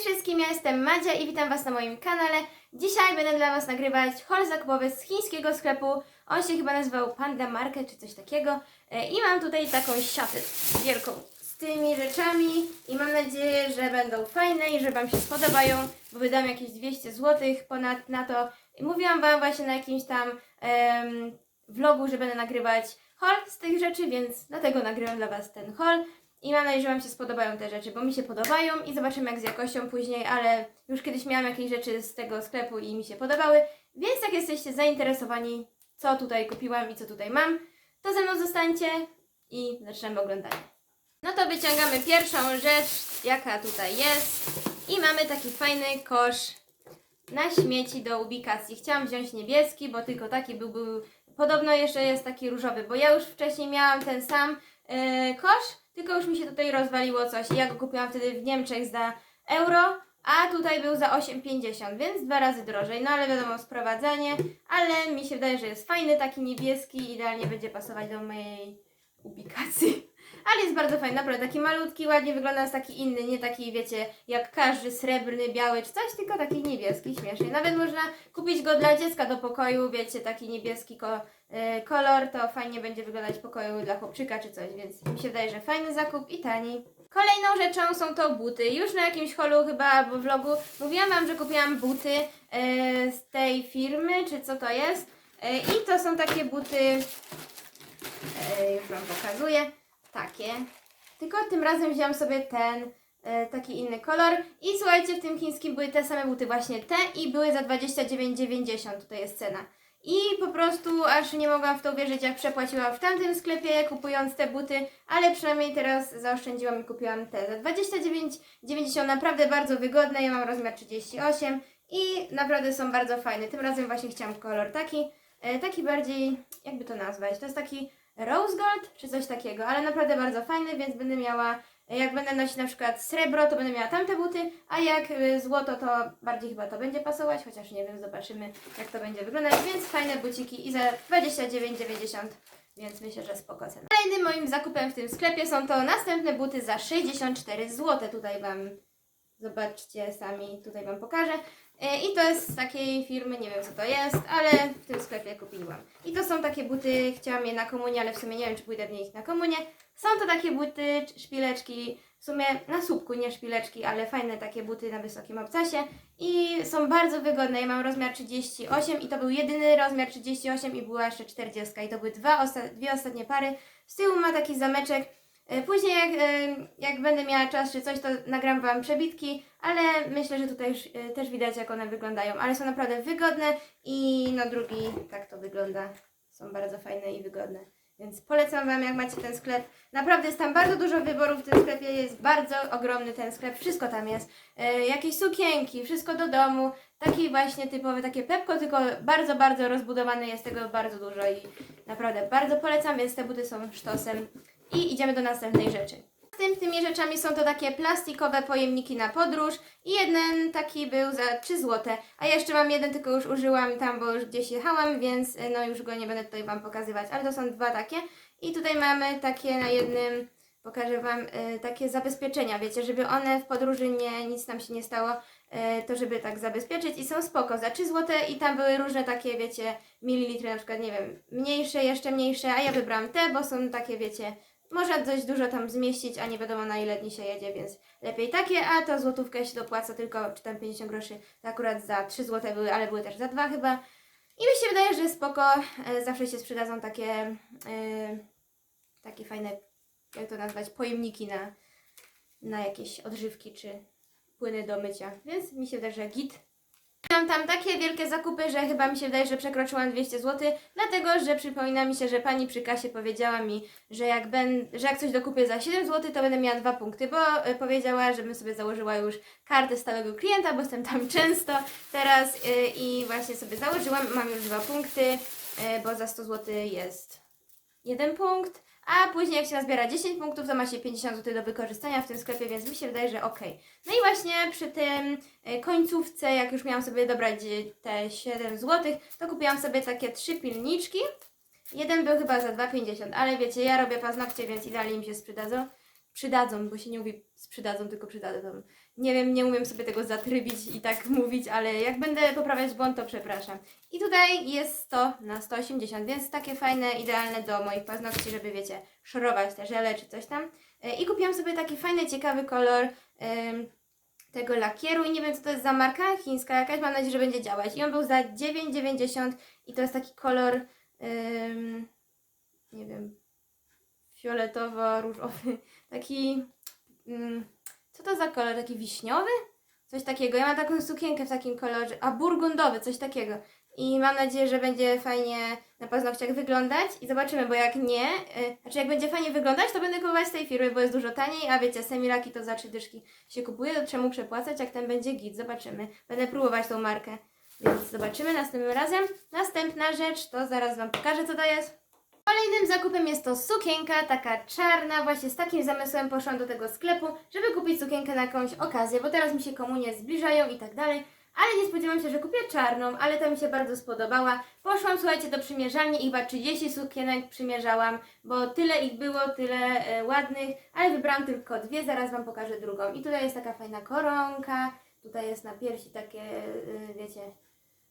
wszystkim, ja jestem Madzia i witam Was na moim kanale. Dzisiaj będę dla Was nagrywać haul zakupowy z chińskiego sklepu. On się chyba nazywał Panda Market czy coś takiego. E, I mam tutaj taką siatę wielką z tymi rzeczami i mam nadzieję, że będą fajne i że Wam się spodobają, bo wydam jakieś 200 zł ponad na to. Mówiłam Wam właśnie na jakimś tam em, vlogu, że będę nagrywać haul z tych rzeczy, więc dlatego nagrywam dla Was ten haul. I mam nadzieję, że Wam się spodobają te rzeczy, bo mi się podobają i zobaczymy jak z jakością później, ale już kiedyś miałam jakieś rzeczy z tego sklepu i mi się podobały, więc jak jesteście zainteresowani, co tutaj kupiłam i co tutaj mam, to ze mną zostańcie i zaczynamy oglądanie. No to wyciągamy pierwszą rzecz, jaka tutaj jest i mamy taki fajny kosz na śmieci do ubikacji. Chciałam wziąć niebieski, bo tylko taki był, był podobno jeszcze jest taki różowy, bo ja już wcześniej miałam ten sam e, kosz, tylko już mi się tutaj rozwaliło coś ja go kupiłam wtedy w Niemczech za euro, a tutaj był za 8,50, więc dwa razy drożej. No ale wiadomo, sprowadzanie, ale mi się wydaje, że jest fajny, taki niebieski, idealnie będzie pasować do mojej ubikacji. Ale jest bardzo fajny, naprawdę taki malutki, ładnie wygląda, jest taki inny, nie taki wiecie, jak każdy srebrny, biały czy coś, tylko taki niebieski, śmieszny. Nawet można kupić go dla dziecka do pokoju, wiecie, taki niebieski ko e, kolor, to fajnie będzie wyglądać w pokoju dla chłopczyka czy coś, więc mi się wydaje, że fajny zakup i tani. Kolejną rzeczą są to buty. Już na jakimś holu chyba albo vlogu mówiłam Wam, że kupiłam buty e, z tej firmy, czy co to jest. E, I to są takie buty, e, już Wam pokazuję, takie. Tylko tym razem wziąłam sobie ten e, taki inny kolor. I słuchajcie, w tym chińskim były te same buty, właśnie te i były za 29,90 tutaj jest cena. I po prostu aż nie mogłam w to uwierzyć, jak przepłaciłam w tamtym sklepie, kupując te buty, ale przynajmniej teraz zaoszczędziłam i kupiłam te za 29,90. Naprawdę bardzo wygodne. Ja mam rozmiar 38 i naprawdę są bardzo fajne. Tym razem właśnie chciałam kolor taki, e, taki bardziej, jakby to nazwać, to jest taki rose gold czy coś takiego, ale naprawdę bardzo fajny, więc będę miała, jak będę nosić na przykład srebro, to będę miała tamte buty, a jak y, złoto, to bardziej chyba to będzie pasować, chociaż nie wiem, zobaczymy jak to będzie wyglądać, więc fajne buciki i za 29,90 więc myślę, że spoko cena. Kolejnym moim zakupem w tym sklepie są to następne buty za 64 zł. Tutaj Wam zobaczcie sami, tutaj Wam pokażę. E, I to jest z takiej firmy, nie wiem co to jest, ale w tym sklepie kupiłam. I to są takie buty, chciałam je na komunię, ale w sumie nie wiem, czy pójdę w nich na komunię. Są to takie buty, szpileczki, w sumie na słupku, nie szpileczki, ale fajne takie buty na wysokim obcasie. I są bardzo wygodne. Ja mam rozmiar 38 i to był jedyny rozmiar 38 i była jeszcze 40. I to były dwa osta- dwie ostatnie pary. Z tyłu ma taki zameczek. E, Później jak, e, jak będę miała czas czy coś, to nagram Wam przebitki, ale myślę, że tutaj już e, też widać jak one wyglądają, ale są naprawdę wygodne i no drugi tak to wygląda. Są bardzo fajne i wygodne. Więc polecam Wam, jak macie ten sklep. Naprawdę jest tam bardzo dużo wyborów w tym sklepie, jest bardzo ogromny ten sklep, wszystko tam jest. Jakieś sukienki, wszystko do domu, taki właśnie typowy, takie pepko, tylko bardzo, bardzo rozbudowany jest tego bardzo dużo i naprawdę bardzo polecam, więc te buty są sztosem. I idziemy do następnej rzeczy. Następnymi rzeczami są to takie plastikowe pojemniki na podróż. I jeden taki był za 3 zł, a ja jeszcze mam jeden, tylko już użyłam tam, bo już gdzieś jechałam, więc y, no już go nie będę tutaj Wam pokazywać, ale to są dwa takie. I tutaj mamy takie na jednym, pokażę Wam, y, takie zabezpieczenia, wiecie, żeby one w podróży nie, nic nam się nie stało, y, to żeby tak zabezpieczyć. I są spoko, za 3 zł i tam były różne takie, wiecie, mililitry, na przykład, nie wiem, mniejsze, jeszcze mniejsze, a ja wybrałam te, bo są takie, wiecie, można dość dużo tam zmieścić, a nie wiadomo na ile dni się jedzie, więc lepiej takie, a to złotówkę się dopłaca tylko, czy tam 50 groszy, akurat za 3 zł były, ale były też za 2 chyba. I mi się wydaje, że spoko, e, zawsze się sprzedadzą takie, e, takie fajne, jak to nazwać, pojemniki na, na jakieś odżywki, czy płyny do mycia, więc mi się wydaje, że git. Mam tam takie wielkie zakupy, że chyba mi się wydaje, że przekroczyłam 200 zł, dlatego że przypomina mi się, że pani przy kasie powiedziała mi, że jak, ben, że jak coś dokupię za 7 zł, to będę miała dwa punkty, bo y, powiedziała, żebym sobie założyła już kartę stałego klienta, bo jestem tam często teraz y, i właśnie sobie założyłam, mam już dwa punkty, y, bo za 100 zł jest jeden punkt, a później jak się nazbiera 10 punktów, to ma się 50 zł do wykorzystania w tym sklepie, więc mi się wydaje, że ok. No i właśnie przy tym e, końcówce, jak już miałam sobie dobrać e, te 7 zł, to kupiłam sobie takie trzy pilniczki. Jeden był chyba za 2,50, ale wiecie, ja robię paznokcie, więc idealnie mi się sprzedadzą. Przydadzą, bo się nie mówi sprzedadzą, tylko przydadzą. Nie wiem, nie umiem sobie tego zatrybić i tak mówić, ale jak będę poprawiać błąd, to przepraszam. I tutaj jest 100 na 180, więc takie fajne, idealne do moich paznokci, żeby wiecie, szorować te żele czy coś tam. E, I kupiłam sobie taki fajny, ciekawy kolor em, tego lakieru i nie wiem co to jest za marka chińska jakaś, mam nadzieję, że będzie działać. I on był za 9,90 i to jest taki kolor, em, nie wiem, fioletowo-różowy, taki, mm, co to za kolor, taki wiśniowy? Coś takiego. Ja mam taką sukienkę w takim kolorze, a burgundowy, coś takiego. I mam nadzieję, że będzie fajnie na paznokciach wyglądać i zobaczymy, bo jak nie, y, znaczy jak będzie fajnie wyglądać, to będę kupować z tej firmy, bo jest dużo taniej, a wiecie, semilaki to za trzy dyszki się kupuje, to czemu przepłacać, jak ten będzie git, zobaczymy. Będę próbować tą markę, więc zobaczymy następnym razem. Następna rzecz, to zaraz Wam pokażę, co to jest. Kolejnym zakupem jest to sukienka, taka czarna, właśnie z takim zamysłem poszłam do tego sklepu, żeby kupić sukienkę na jakąś okazję, bo teraz mi się komunie zbliżają i tak dalej, ale nie spodziewałam się, że kupię czarną, ale ta mi się bardzo spodobała. Poszłam, słuchajcie, do przymierzalni i chyba 30 sukienek przymierzałam, bo tyle ich było, tyle e, ładnych, ale wybrałam tylko dwie, zaraz Wam pokażę drugą. I tutaj jest taka fajna koronka, tutaj jest na piersi takie, e, wiecie,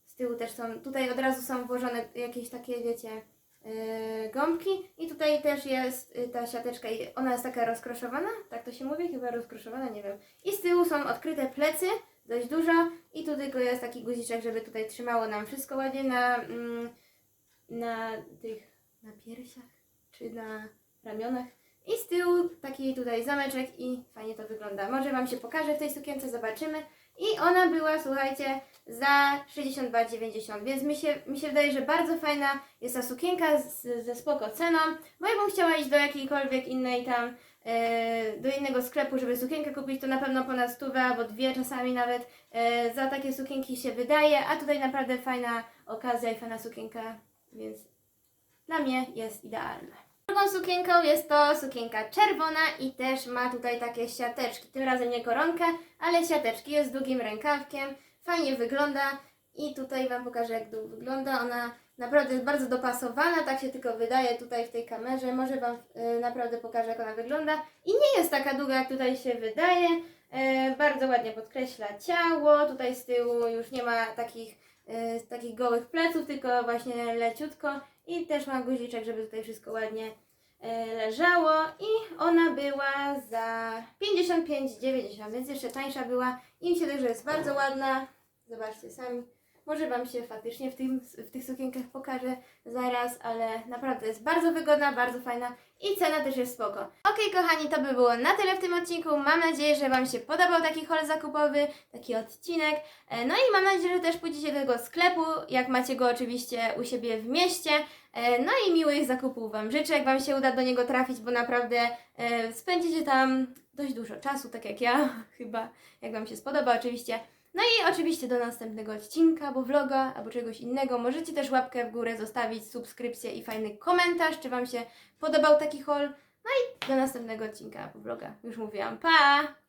z tyłu też są, tutaj od razu są włożone jakieś takie, wiecie, gąbki i tutaj też jest y, ta siateczka i ona jest taka rozkroszowana, tak to się mówi? Chyba rozkroszowana, nie wiem. I z tyłu są odkryte plecy, dość dużo i tu tylko jest taki guziczek, żeby tutaj trzymało nam wszystko ładnie na, mm, na tych, na piersiach czy na ramionach. I z tyłu taki tutaj zameczek i fajnie to wygląda. Może Wam się pokaże w tej sukience, zobaczymy. I ona była, słuchajcie, za 62,90, więc mi się, mi się wydaje, że bardzo fajna jest ta sukienka z, ze spoko ceną, bo jakbym chciała iść do jakiejkolwiek innej tam, e, do innego sklepu, żeby sukienkę kupić, to na pewno ponad stówę albo dwie czasami nawet e, za takie sukienki się wydaje, a tutaj naprawdę fajna okazja i fajna sukienka, więc dla mnie jest idealna. Drugą sukienką jest to sukienka czerwona i też ma tutaj takie siateczki. Tym razem nie koronkę, ale siateczki. Jest długim rękawkiem, fajnie wygląda i tutaj Wam pokażę jak dół wygląda. Ona naprawdę jest bardzo dopasowana, tak się tylko wydaje tutaj w tej kamerze. Może Wam y, naprawdę pokażę jak ona wygląda. I nie jest taka długa jak tutaj się wydaje. E, bardzo ładnie podkreśla ciało. Tutaj z tyłu już nie ma takich, e, takich gołych pleców, tylko właśnie leciutko. I też ma guziczek, żeby tutaj wszystko ładnie e, leżało. I ona była za 55,90, więc jeszcze tańsza była. I się że jest bardzo ładna. Zobaczcie sami. Może Wam się faktycznie w, tym, w tych sukienkach pokażę zaraz, ale naprawdę jest bardzo wygodna, bardzo fajna i cena też jest spoko. Okej kochani, to by było na tyle w tym odcinku. Mam nadzieję, że Wam się podobał taki haul zakupowy, taki odcinek. E, No i mam nadzieję, że też pójdziecie do tego sklepu, jak macie go oczywiście u siebie w mieście. E, No i miłych zakupów Wam życzę, jak Wam się uda do niego trafić, bo naprawdę e, spędzicie tam dość dużo czasu, tak jak ja chyba, jak Wam się spodoba oczywiście. No i oczywiście do następnego odcinka, albo vloga, albo czegoś innego. Możecie też łapkę w górę zostawić, subskrypcję i fajny komentarz, czy Wam się podobał taki haul. No i do następnego odcinka albo vloga. Już mówiłam. Pa!